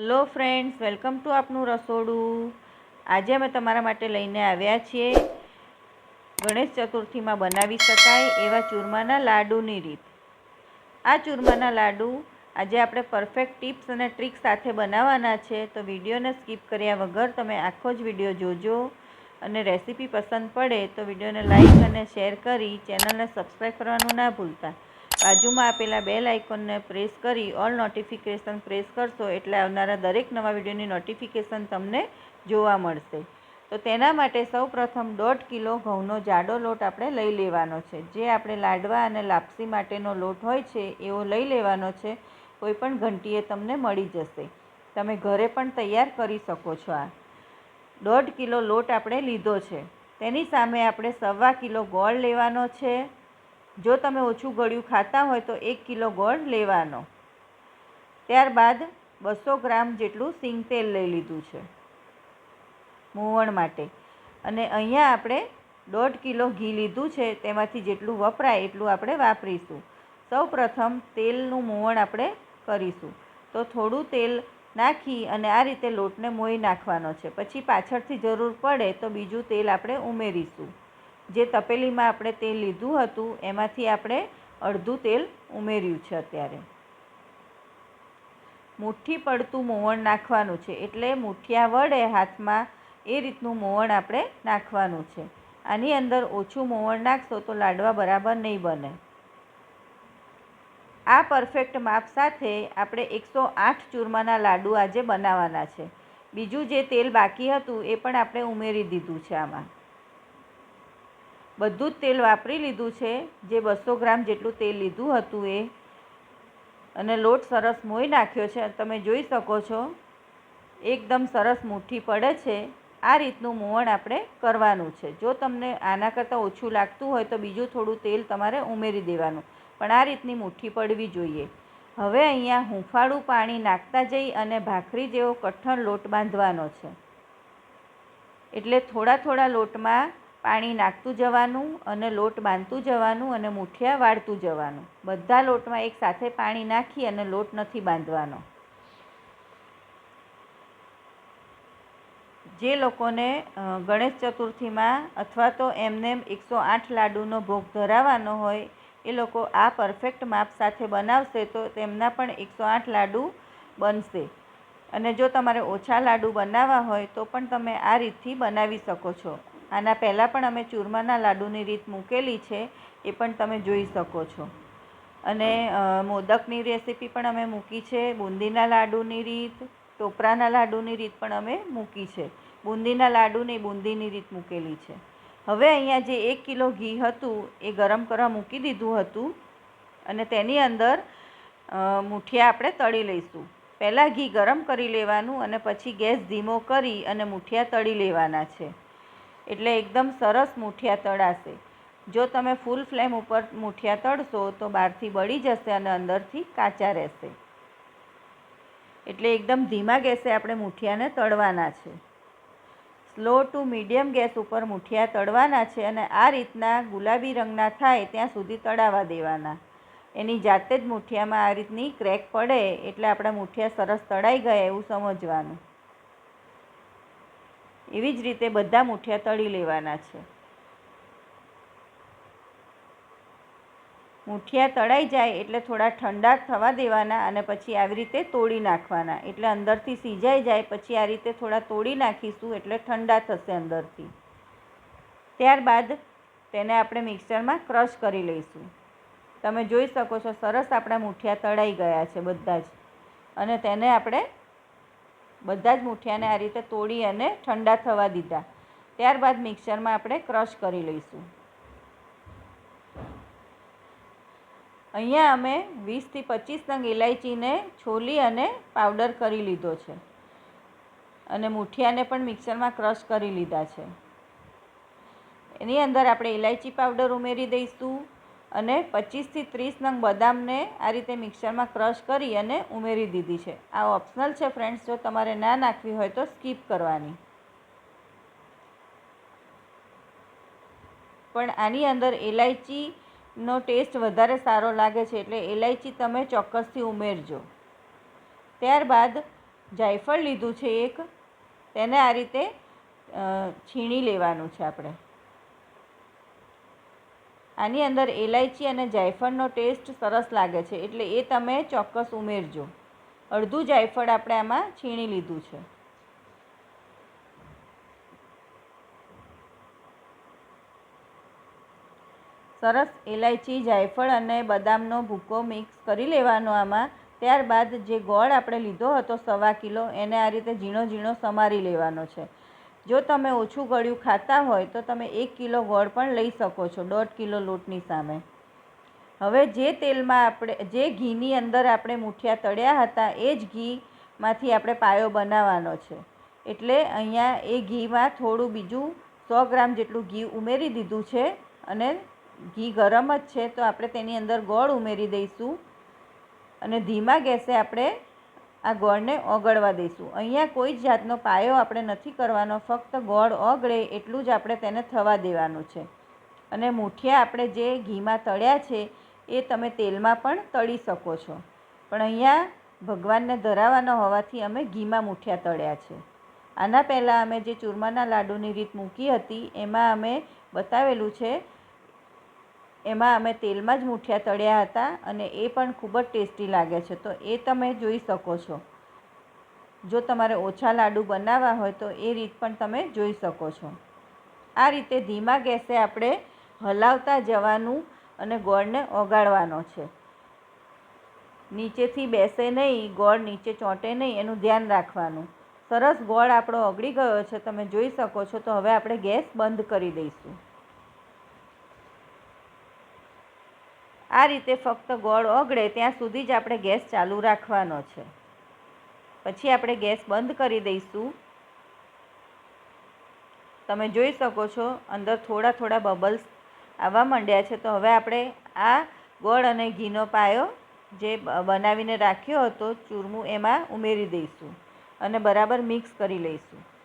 Hello friends, welcome to આપનું રસોડું. આજે અમે તમારા માટે લઈને આવ્યા છીએ. ગણેશ ચતુર્થીમાં બનાવી શકાય એવા ચૂરમાના લાડુની રીત. આ ચૂરમાના લાડુ આજે આપણે પરફેક્ટ ટિપ્સ અને ટ્રિક્સ સાથે બનાવવાના છે, તો વિડીયોને સ્કીપ કર્યા વગર તમે આખો જ વીડિયો જોજો. અને રેસીપી પસંદ પડે તો વિડીયોને લાઇક અને શેર કરી ચેનલને સબસ્ક્રાઈબ કરવાનું ના ભૂલતા. બાજુમાં આપેલા બેલ આઇકોનને પ્રેસ કરી ઓલ નોટિફિકેશન પ્રેસ કરશો એટલે આવનારા દરેક નવા વિડીયોની નોટિફિકેશન તમને જોવા મળશે. તો તેના માટે સૌ પ્રથમ દોઢ કિલો ઘઉંનો જાડો લોટ આપણે લઈ લેવાનો છે. જે આપણે લાડવા અને લાપસી માટેનો લોટ હોય છે, એવો લઈ લેવાનો છે. કોઈ પણ ઘંટીએ તમને મળી જશે. તમે ઘરે પણ તૈયાર કરી શકો છો આ. દોઢ કિલો લોટ આપણે લીધો છે. તેની સામે આપણે સવા કિલો ગોળ લેવાનો છે. જો તમે ઓછું ગળ્યું ખાતા હોય તો એક કિલો ગોળ લેવાનો. ત્યારબાદ બસો ગ્રામ જેટલું સિંગ તેલ લઈ લીધું છે. મૂવણ માટે. અને અહીંયા આપણે દોઢ કિલો ઘી લીધું છે, તેમાંથી જેટલું વપરાય એટલું આપણે વાપરીશું. સૌ પ્રથમ તેલનું મૂવણ આપણે કરીશું. તો થોડું તેલ નાખી અને આ રીતે લોટને મોઈ નાખવાનો છે. પછી પાછળથી જરૂર પડે તો બીજું તેલ આપણે ઉમેરીશું. જે તપેલીમાં આપણે તેલ લીધું હતું, એમાંથી આપણે અડધું તેલ ઉમેર્યું છે અત્યારે. મુઠ્ઠી પડતું મોવણ નાખવાનું છે, એટલે મુઠિયા વડે હાથમાં એ રીતનું મોવણ આપણે નાખવાનું છે. આની અંદર ઓછું મોવણ નાખશો તો લાડવા બરાબર નહીં બને. આ પરફેક્ટ માપ સાથે આપણે એકસો આઠ ચૂરમાના લાડુ આજે બનાવવાના છે. બીજું જે તેલ બાકી હતું એ પણ આપણે ઉમેરી દીધું છે આમાં. બધું જ તેલ વાપરી લીધું છે. જે બસો ગ્રામ જેટલું તેલ લીધું હતું એ. અને લોટ સરસ મોઈ નાખ્યો છે. તમે જોઈ શકો છો. એકદમ સરસ મુઠ્ઠી પડે છે. આ રીતનું મોવણ આપણે કરવાનું છે. જો તમને આના કરતાં ઓછું લાગતું હોય તો બીજું થોડું તેલ તમારે ઉમેરી દેવાનું. પણ આ રીતની મુઠ્ઠી પડવી જોઈએ. હવે અહીંયા હુંફાળું પાણી નાખતા જઈ અને ભાખરી જેવો કઠણ લોટ બાંધવાનો છે. એટલે થોડા થોડા લોટમાં પાણી નાખતું જવાનું અને લોટ બાંધતું જવાનું અને મૂઠિયા વાળતું જવાનું. બધા લોટમાં એક સાથે પાણી નાખી અને લોટ નથી બાંધવાનો. જે લોકોને ગણેશ ચતુર્થીમાં અથવા તો એમને એકસો આઠ લાડુનો ભોગ ધરાવવાનો હોય, એ લોકો આ પરફેક્ટ માપ સાથે બનાવશે તો તેમના પણ એકસો આઠ લાડુ બનશે. અને જો તમારે ઓછા લાડુ બનાવવા હોય તો પણ તમે આ રીતથી બનાવી શકો છો. આના પહેલાં પણ અમે ચૂરમાના લાડુની રીત મૂકેલી છે, એ પણ તમે જોઈ શકો છો. અને મોદકની રેસીપી પણ અમે મૂકી છે, બુંદીના લાડુની રીત, ટોપરાના લાડુની રીત પણ અમે મૂકી છે. બુંદીના લાડુની બુંદીની રીત મૂકેલી છે. હવે અહીંયા જે એક કિલો ઘી હતું, એ ગરમ કરવા મૂકી દીધું હતું અને તેની અંદર મૂઠિયા આપણે તળી લઈશું. પહેલાં ઘી ગરમ કરી લેવાનું અને પછી ગેસ ધીમો કરી અને મૂઠિયા તળી લેવાના છે. એટલે એકદમ સરસ મૂઠિયા તળાશે. જો તમે ફૂલ ફ્લેમ ઉપર મૂઠિયા તળશો તો બહારથી બળી જશે અને અંદરથી કાચા રહેશે. એટલે એકદમ ધીમા ગેસે આપણે મૂઠિયાને તળવાના છે. સ્લો ટુ મીડિયમ ગેસ ઉપર મૂઠિયા તળવાના છે અને આ રીતના ગુલાબી રંગના થાય ત્યાં સુધી તળાવા દેવાના. એની જાતે જ મૂઠિયામાં આ રીતની ક્રેક પડે એટલે આપણા મૂઠિયા સરસ તળાઈ ગયા એવું સમજવાનું. એવી જ રીતે બધા મૂઠિયા તળી લેવાના છે. મૂઠિયા તળાઈ જાય એટલે થોડા ઠંડા થવા દેવાના અને પછી આવી રીતે તોડી નાખવાના. એટલે અંદરથી સીજાઈ જાય, પછી આ રીતે થોડા તોડી નાખીશું એટલે ઠંડા થશે અંદરથી. ત્યારબાદ તેને આપણે મિક્સરમાં ક્રશ કરી લઈશું. તમે જોઈ શકો છો સરસ આપણા મૂઠિયા તળાઈ ગયા છે બધા જ. અને તેને આપણે બધા જ મૂઠિયાને આ રીતે તોડી અને ઠંડા થવા દીધા. ત્યારબાદ મિક્સરમાં આપણે ક્રશ કરી લઈશું. અહીંયા અમે વીસથી પચીસ નંગ ઇલાયચીને છોલી અને પાવડર કરી લીધો છે. અને મૂઠિયાને પણ મિક્સરમાં ક્રશ કરી લીધા છે. એની અંદર આપણે ઇલાયચી પાવડર ઉમેરી દઈશું. અને પચીસથી ત્રીસ નંગ બદામને આ રીતે મિક્સરમાં ક્રશ કરી અને ઉમેરી દીધી છે. આ ઓપ્શનલ છે ફ્રેન્ડ્સ, જો તમારે ના નાખવી હોય તો સ્કીપ કરવાની. પણ આની અંદર એલાયચીનો ટેસ્ટ વધારે સારો લાગે છે એટલે એલાયચી તમે ચોક્કસથી ઉમેરજો. ત્યારબાદ જાયફળ લીધું છે એક, તેને આ રીતે છીણી લેવાનું છે આપણે. આની અંદર એલાયચી અને જાયફળનો ટેસ્ટ સરસ લાગે છે, એટલે એ તમે ચોક્કસ ઉમેરજો. અડધું જાયફળ આપણે આમાં છીણી લીધું છે. સરસ એલાયચી, જાયફળ અને બદામનો ભૂકો મિક્સ કરી લેવાનો આમાં. ત્યારબાદ જે ગોળ આપણે લીધો હતો સવા કિલો, એને આ રીતે ઝીણો ઝીણો સમારી લેવાનો છે. જો તમે ઓછું ગળ્યું ખાતા હોય, તો તમે એક કિલો ગોળ પણ લઈ શકો છો, દોઢ કિલો લોટની સામે. હવે જે તેલમાં આપણે, જે ઘીની અંદર આપણે મૂઠિયા તળ્યા હતા, એ જ ઘીમાંથી આપણે પાયો બનાવવાનો છે. એટલે અહીંયા એ ઘીમાં થોડું બીજું સો ગ્રામ જેટલું ઘી ઉમેરી દીધું છે, અને ઘી ગરમ જ છે, તો આપણે તેની અંદર ગોળ ઉમેરી દઈશું. અને ધીમા ગેસે આપણે આ ગોળને ઓગળવા દઈશું. અહીંયા કોઈ જ જાતનો પાયો આપણે નથી કરવાનો. ફક્ત ગોળ ઓગળે એટલું જ આપણે તેને થવા દેવાનું છે. અને મૂઠિયા આપણે જે ઘીમાં તળ્યા છે, એ તમે તેલમાં પણ તળી શકો છો. પણ અહીંયા ભગવાનને ધરાવવાનો હોવાથી અમે ઘીમાં મૂઠિયા તળ્યા છે. આના પહેલાં અમે જે ચૂરમાના લાડુની રીત મૂકી હતી, એમાં અમે બતાવેલું છે એમાં અમે તેલમાં જ મૂઠિયા તળ્યા હતા અને એ પણ ખૂબ જ ટેસ્ટી લાગે છે. તો એ તમે જોઈ શકો છો. જો તમારે ઓછા લાડુ બનાવવા હોય તો એ રીત પણ તમે જોઈ શકો છો. આ રીતે ધીમા ગેસે આપણે હલાવતા જવાનું અને ગોળને ઓગાળવાનો છે. નીચેથી બેસે નહીં, ગોળ નીચે ચોંટે નહીં, એનું ધ્યાન રાખવાનું. સરસ ગોળ આપણો ઓગળી ગયો છે, તમે જોઈ શકો છો. તો હવે આપણે ગેસ બંધ કરી દઈશું. આ રીતે ફક્ત ગોળ ઓગળે ત્યાં સુધી જ આપણે ગેસ ચાલુ રાખવાનો છે. પછી આપણે ગેસ બંધ કરી દઈશું. તમે જોઈ શકો છો, અંદર થોડા થોડા બબલ્સ આવવા માંડ્યા છે. તો હવે આપણે આ ગોળ અને ઘીનો પાયો જે બનાવીને રાખ્યો હતો, ચૂરમું એમાં ઉમેરી દઈશું અને બરાબર મિક્સ કરી લઈશું.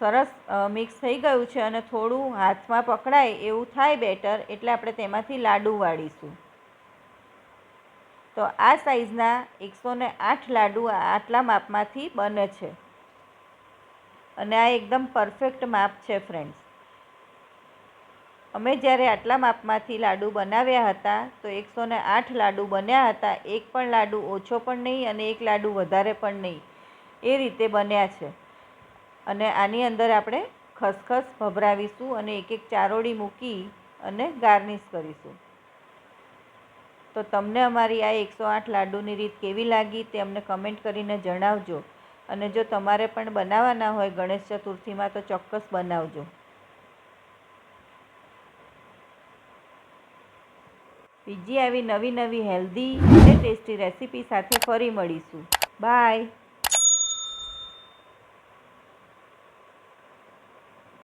સરસ મિક્સ થઈ ગયું છે અને થોડું હાથમાં પકડાય એવું થાય બેટર એટલે આપણે તેમાંથી લાડુ વાળીશું. તો આ સાઈઝના એકસો ને આઠ લાડુ આટલા માપમાંથી બને છે. અને આ એકદમ પરફેક્ટ માપ છે ફ્રેન્ડ્સ અમે જ્યારે આટલા માપમાંથી લાડુ બનાવ્યા હતા તો એકસો ને આઠ લાડુ બન્યા હતા. એક પણ લાડુ ઓછો પણ નહીં અને એક લાડુ વધારે પણ નહીં. એ રીતે બન્યા છે. અને આની અંદર આપણે ખસખસ ભભરાવીશું અને એક એક ચારોળી મૂકી અને ગાર્નિશ કરીશું. તો તમને અમારી આ એકસો આઠ લાડુની રીત કેવી લાગી તે અમને કમેન્ટ કરીને જણાવજો. અને જો તમારે પણ બનાવવાના હોય ગણેશ ચતુર્થીમાં તો ચોક્કસ બનાવજો. બીજી આવી નવી નવી હેલ્ધી અને ટેસ્ટી રેસીપી સાથે ફરી મળીશું. બાય.